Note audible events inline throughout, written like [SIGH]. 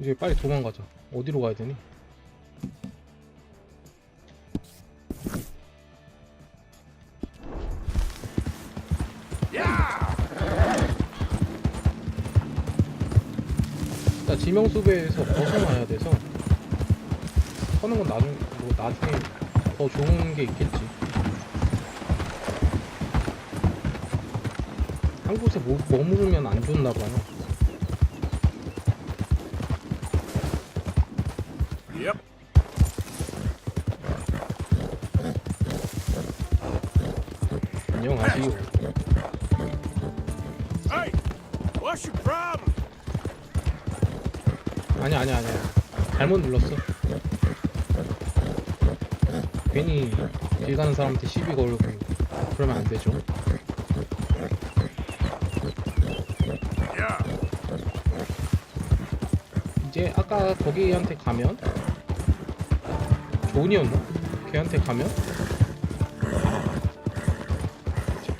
이제 빨리 도망가자. 어디로 가야 되니? 일단 지명수배에서 벗어나야 돼서 서는 건 나중 뭐 나중에 더 좋은 게 있겠지. 한 곳에 머, 머무르면 안 좋나 봐요. 안녕하세요. 아니 아니 아니 잘못 눌렀어. 괜히 길 가는 사람한테 시비 걸고 그러면 안 되죠. 이제 아까 거기한테 가면 존이었나? 걔한테 가면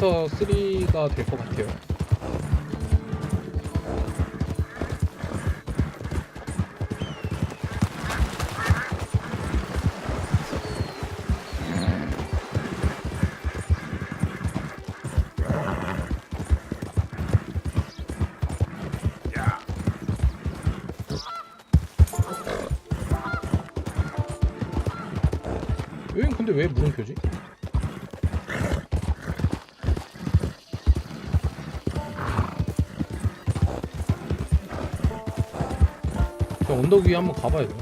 챕터 3가 될 것 같아요. 여긴 근데 왜 물음표지? 언덕 위에 한번 가봐야 돼.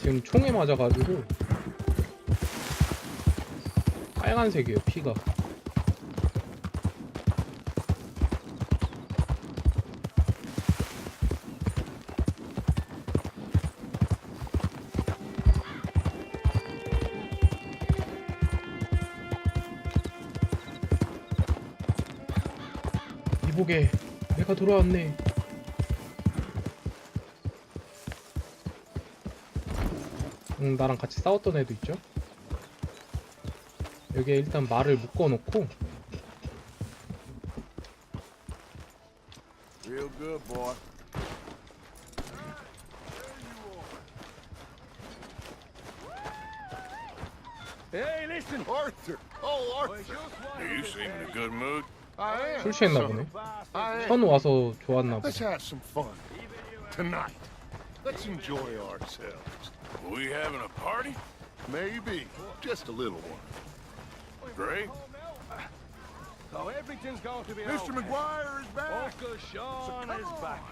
지금 총에 맞아가지고 빨간색이에요 피가. 이보게 내가 돌아왔네. 응, 나랑 같이 싸웠던 애도 있죠. 여기에 일단 말을 묶어놓고 Real good, boy. Hey, listen! Arthur. Oh, Arthur. You seem in a good mood. I am. 술 취했나 보네. I am. 현 와서 좋았나 보네. have some fun tonight. Let's enjoy ourselves. We having a party? Maybe just a little one. Great. So everything's going to be Mr. okay. McGuire is back. Uncle Sean come is on. back.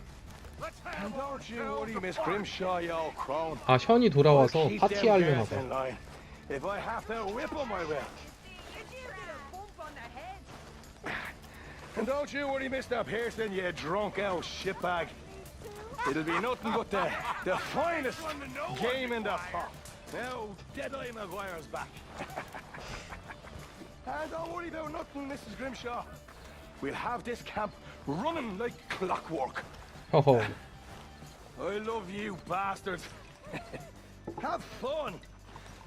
Let's have And don't you ourselves worry, a Miss party. Grimshaw, you old crone. 아 현이 돌아와서 I'll keep them 파티하려나 girls 봐. in line. If I have to whip 'em, I will. And don't you worry, Mr. Pearson, you drunk old shitbag. It'll be nothing but the, the finest game in the park. Now, Deadeye McGuire's back. [LAUGHS] and don't worry about nothing, Mrs. Grimshaw. We'll have this camp running like clockwork. 허허. I love you bastards. Have fun.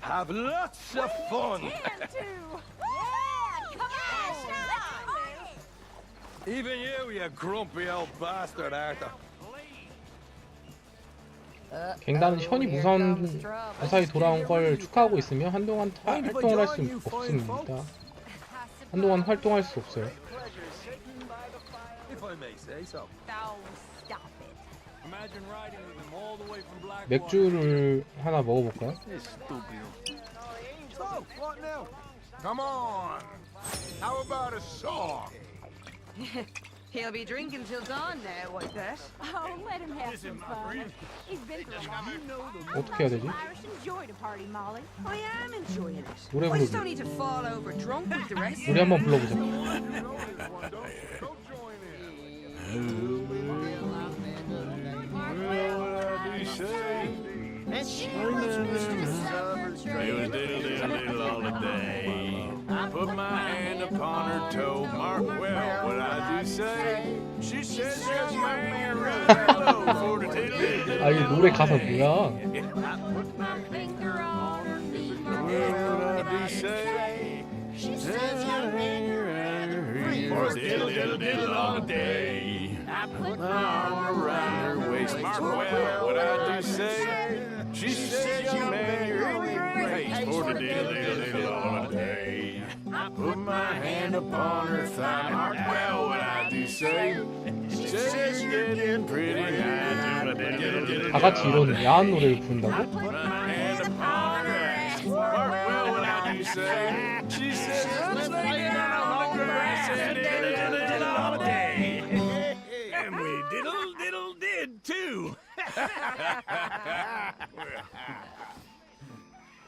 Have lots of fun. Even you, you grumpy old bastard, Arthur. 갱단은 현이 무사한 무사히 돌아온 걸 축하하고 있으며 한동안 타- 활동을 할 수 없습니다. 한동안 활동할 수 없어요. Oh. 맥주를 하나 먹어볼까요? Estúpido. So, what now? Come on. How about a song? He'll be drinking till dawn now, I bet. Oh, let him have some fun. He's been through a lot. 어떻게 해야 되지? Irish enjoy the party, Molly. I am enjoying it. 노래 I just 부르기. don't need to fall over drunk with the rest. 우리 한번 불러보자. Don't join in. It was diddle diddle diddle all the day. put my hand upon her toe. Mark well 아이 노래 가사 뭐야? Put my hand upon her thigh. Mark well what I do say. She says you're getting pretty high. 다 같이 이런 야한 노래를 부른다고? Put my hand upon her ass. Mark well what I do say. She says, let's lay down on the grass and diddle diddle diddle all day. And we diddle diddle did too.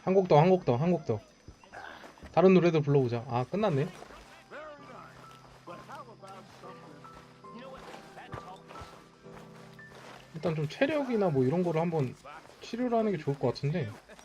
한곡 더, 한곡 더, 한곡 더. 다른 노래도 불러보자. 아 끝났네. 일단 좀 체력이나 뭐 이런 거를 한번 치료를 하는 게 좋을 것 같은데. [LAUGHS]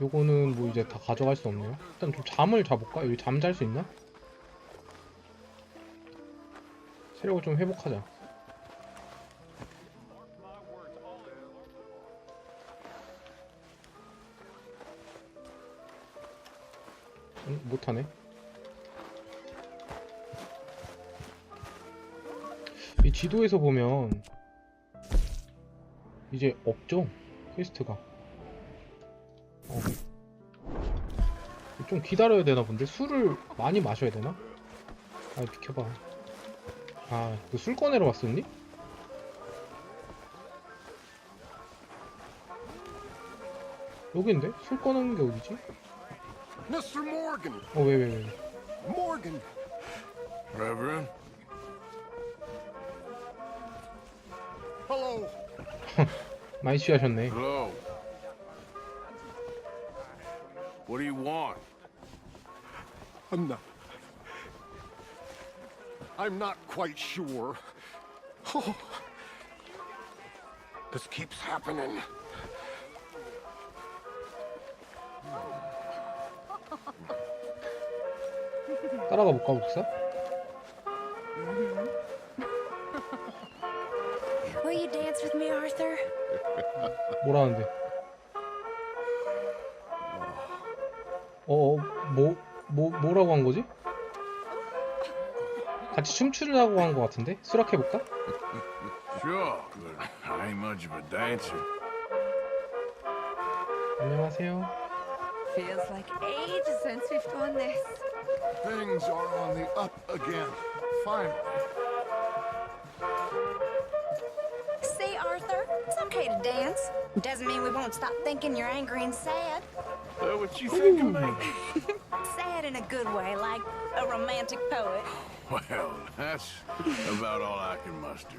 요거는 뭐 이제 다 가져갈 수 없네요. 일단 좀 잠을 자볼까? 여기 잠 잘 수 있나? 체력을 좀 회복하자. 응? 못하네. 이 지도에서 보면 이제 없죠? 퀘스트가. 어. 좀 기다려야 되나 본데? 술을 많이 마셔야 되나? 아 비켜봐 아, 그 술 꺼내러 왔었니? 여긴데? 술 꺼내는 게 어디지? Mr. Morgan! 어, 왜, 왜, 왜. Morgan! Reverend, Hello! [LAUGHS] 많이 취하셨네. hello. What do you want? I'm not. I'm not quite sure. Oh. This keeps happening. 따라가 볼까, 복사? Will you dance with me, Arthur? 뭐라는데? 어, 어, 뭐, 뭐, 뭐라고 한 거지? 같이 춤추려고 한 거 같은데? 수락해볼까? Sure, but I ain't much of a dancer. 안녕하세요. Feels like ages since we've done this. Things are on the up again. Finally. okay to dance. Doesn't mean we won't stop thinking you're angry and sad. That what you think of me? [LAUGHS] Sad in a good way, like a romantic poet. Well, that's about all I can muster. [LAUGHS]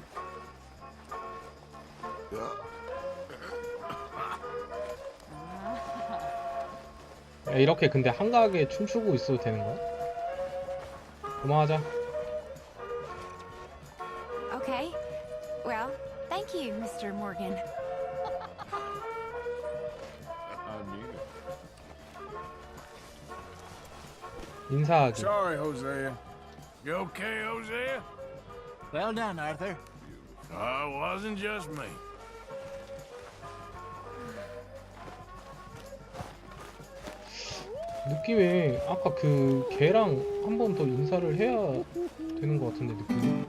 야, 이렇게 근데 한가하게 춤추고 있어도 되는 거야? 그만하자. Okay. Well, thank you, Mr. Morgan. 인사하기. Sorry, Hosea. You okay, Hosea? Well done, Arthur. Oh, it wasn't just me. 느낌에 아까 그 걔랑 한 번 더 인사를 해야 되는 것 같은데 느낌이.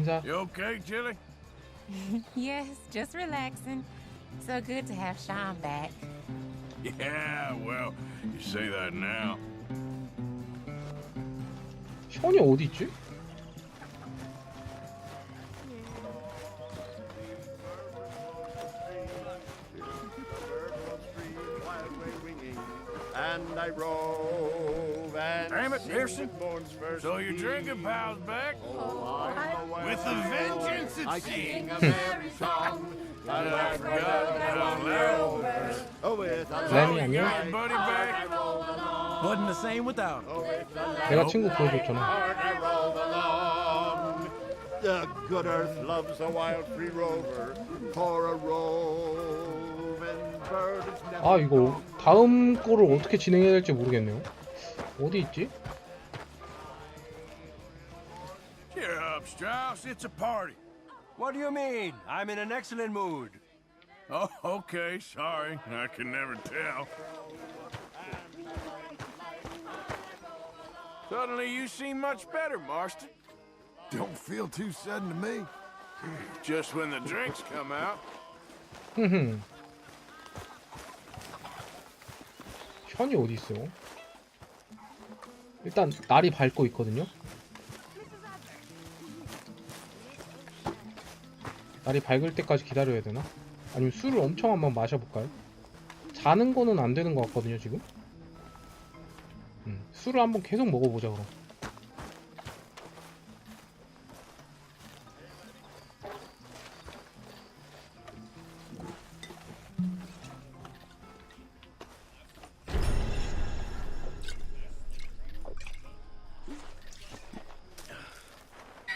인사. You okay, Chili? [LAUGHS] Yes, just relaxing. So good to have Sean back. Yeah, well, you say that now. 션이 어디 있지? And I rove Pearson. So your drinking pal's back? Oh, With a vengeance, it I seems. Oh? Buddy back. Wasn't the same without him. 내가 친구 보여줬잖아. The good earth loves a wild free rover, for a roving bird 아 이거 다음 거를 어떻게 진행해야 될지 모르겠네요. 어디 있지? Strauss. It's a party. What do you mean? I'm in an excellent mood. Oh, okay. Sorry. I can never tell. Suddenly you seem much better, Marston. Don't feel too sudden to me. Just when the drinks come out. 흠흠. 현이 어디 있어? 일단 날이 밝고 있거든요. 날이 밝을 때까지 기다려야 되나? 아니면 술을 엄청 한번 마셔볼까요? 자는 거는 안 되는 것 같거든요 지금. 음, 술을 한번 계속 먹어보자 그럼.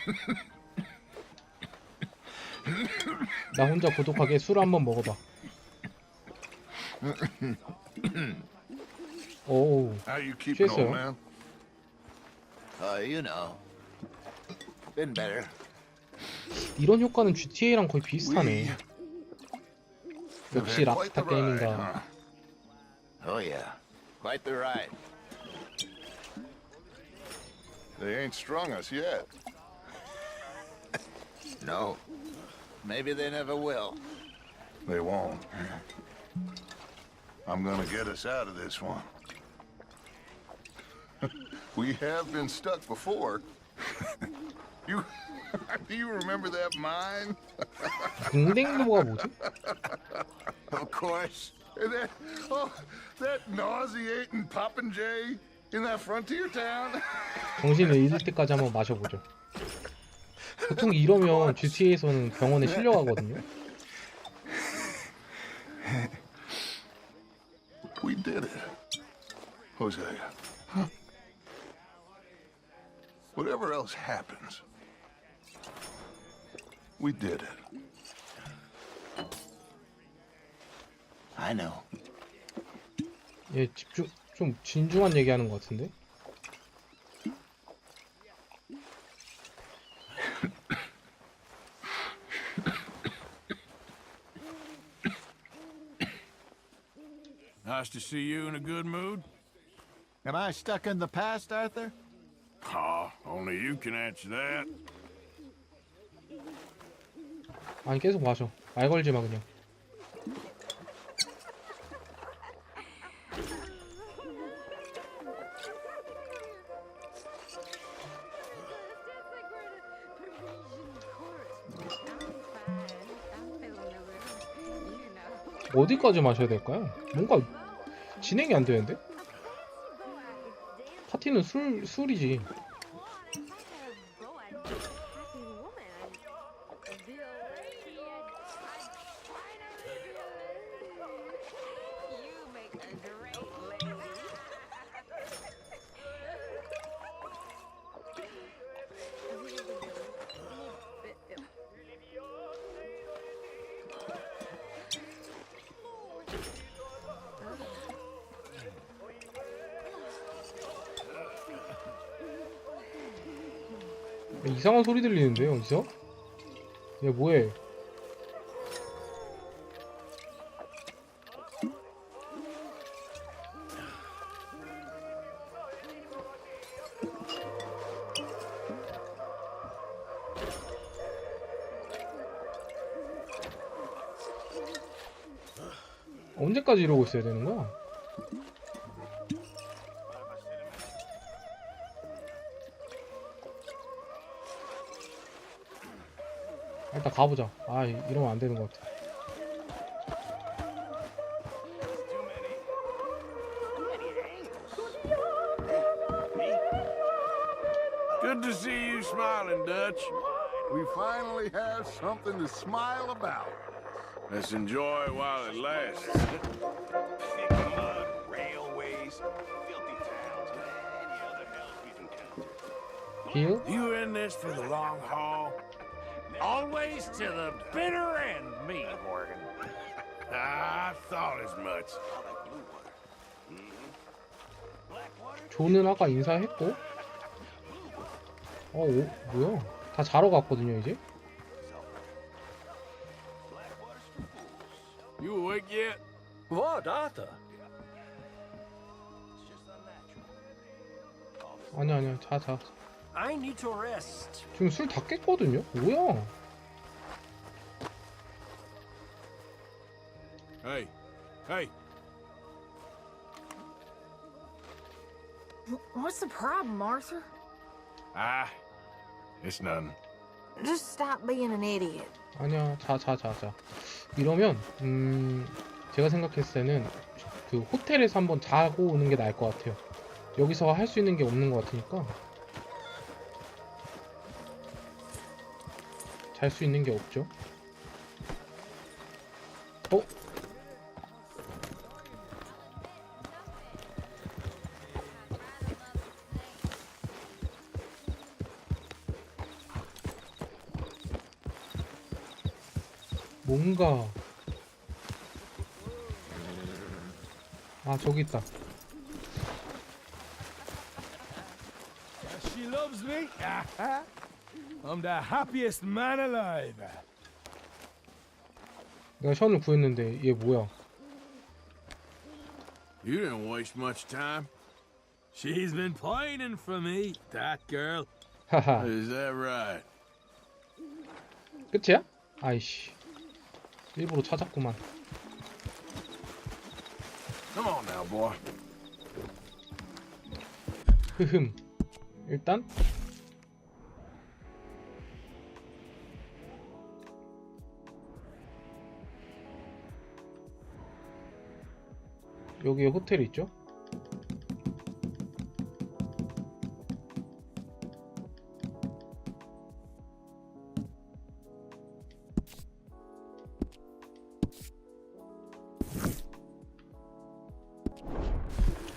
[LAUGHS] 나 혼자 고독하게 술 한번 먹어봐. 오, How you keeping, Cheers, old sir. man? Uh, you know, been better. 이런 효과는 GTA랑 거의 비슷하네. 역시 ride, 게임인가. huh? Oh yeah, quite the ride. They ain't strung us yet. No, maybe they never will. They won't. I'm gonna get us out of this one. [LAUGHS] we have been stuck before. [LAUGHS] you, do [LAUGHS] you remember that mine? 등댕로가 뭐지? Of course. And that, oh, that nauseating popinjay in that frontier town? 정신을 잃을 때까지 한번 마셔보죠. 보통 이러면 GTA에서는 병원에 실려가거든요. We did it. Hosea. Whatever else happens, we did it. I know. 얘 집중 좀 진중한 얘기하는 것 같은데. Nice to see you in a good mood. Am I stuck in the past, Arthur? Aw, only you can answer that. 아니 계속 마셔. 말 걸지 마 그냥. 어디까지 마셔야 될까요? 뭔가 진행이 안 되는데? 파티는 술 술이지. 이상한 소리 들리는데 여기서? 얘 뭐해? 언제까지 이러고 있어야 되는 거야? 가보자. 아 이- 이러면 안 되는 것 같아. Good to see you smiling, Dutch. We finally have something to smile about. Let's enjoy it while it lasts. Thick mud, railways, filthy towns, and any other hell we've encountered. 딜? You in this for the long haul? Always to the bitter end, me, Morgan. I thought as much. 조는 아까 인사했고 어 오, 뭐야 다 자러 갔거든요 이제 You awake yet? What, Arthur? 아니 아니야 자자 I need to rest. 지금 술 다 깼거든요 뭐야 Hey, hey, What's the problem, Arthur? ah, it's nothing. Just stop being an idiot. 아니야 자 자 자 자 이러면 음 제가 생각했을 때는 그 호텔에서 한번 자고 오는 게 나을 것 같아요 여기서 할 수 있는 게 없는 것 같으니까 잘 수 있는 게 없죠 어? 뭔가 아 저기 있다. [LAUGHS] I'm the happiest man alive. 내가 션을 구했는데 얘 뭐야 You didn't waste much time. She's been pining for me, that girl. 하하 Is that right? 끝이야? 아이씨 일부러 찾았구만 Come on now, boy. 흐흠 일단 여기에 호텔 있죠?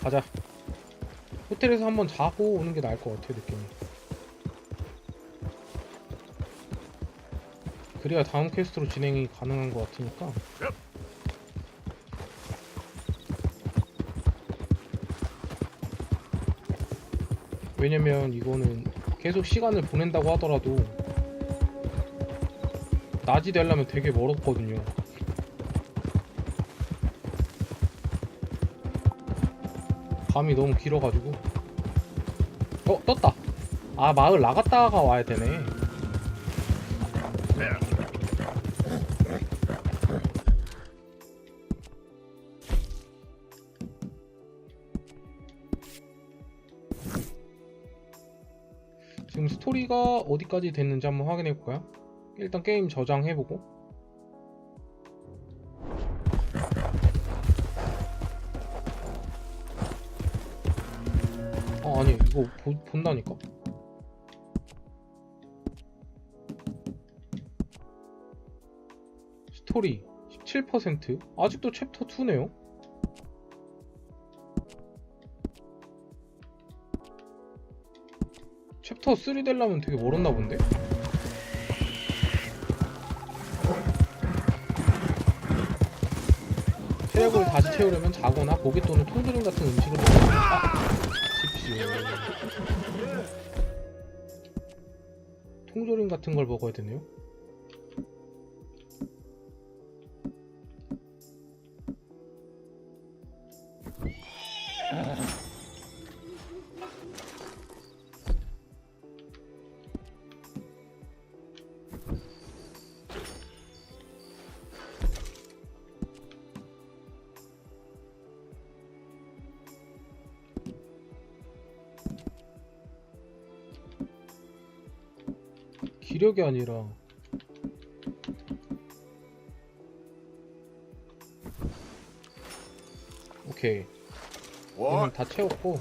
가자. 호텔에서 한번 자고 오는 게 나을 것 같아 느낌이. 그래야 다음 퀘스트로 진행이 가능한 것 같으니까 왜냐면 이거는 계속 시간을 보낸다고 하더라도 낮이 되려면 되게 멀었거든요. 밤이 너무 길어가지고. 어 떴다. 아 마을 나갔다가 와야 되네 지금 스토리가 어디까지 됐는지 한번 확인해 볼까요? 일단 게임 저장해 보고. 아 아니 이거 보, 본다니까. 스토리 17% 아직도 챕터 2네요 챕터 3 되려면 되게 멀었나 본데? 체력을 다시 채우려면 자거나 고기 또는 통조림 같은 음식을 먹어야 십시오. 통조림 같은 걸 먹어야 되네요. 기력이 아니라 오케이 얘는? 다 채웠고.